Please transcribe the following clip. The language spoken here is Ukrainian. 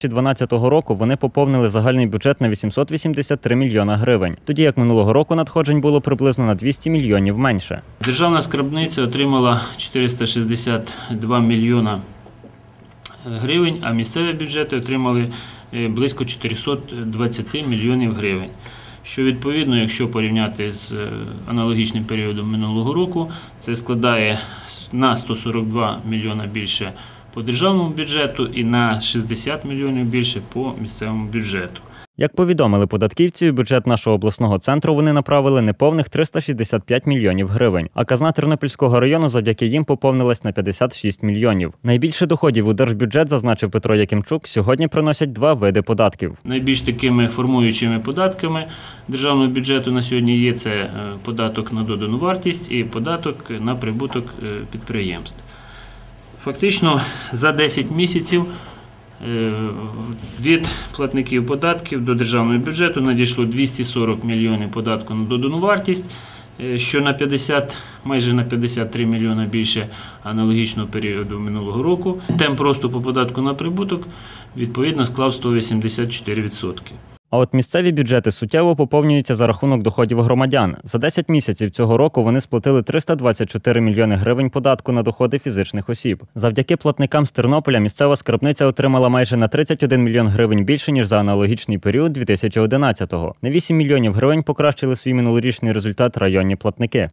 2012 року вони поповнили загальний бюджет на 883 мільйона гривень, тоді як минулого року надходжень було приблизно на 200 мільйонів менше. Державна скарбниця отримала 462 мільйона гривень, а місцеві бюджети отримали е, близько 420 мільйонів гривень. Що відповідно, якщо порівняти з е, аналогічним періодом минулого року, це складає на 142 мільйона більше по державному бюджету і на 60 мільйонів більше по місцевому бюджету. Як повідомили податківці, бюджет нашого обласного центру вони направили неповних 365 мільйонів гривень, а казна Тернопільського району завдяки їм поповнилась на 56 мільйонів. Найбільше доходів у держбюджет, зазначив Петро Якимчук, сьогодні приносять два види податків. Найбільш такими формуючими податками державного бюджету на сьогодні є це е, податок на додану вартість і податок на прибуток е, підприємств. Фактично за 10 місяців е, від платників податків до державного бюджету надійшло 240 мільйонів податку на додану вартість, е, що на 50, майже на 53 мільйона більше аналогічного періоду минулого року. Темп росту по податку на прибуток відповідно склав 184%. А от місцеві бюджети суттєво поповнюються за рахунок доходів громадян. За 10 місяців цього року вони сплатили 324 мільйони гривень податку на доходи фізичних осіб. Завдяки платникам з Тернополя місцева скарбниця отримала майже на 31 мільйон гривень більше ніж за аналогічний період 2011-го. На 8 мільйонів гривень покращили свій минулорічний результат районні платники.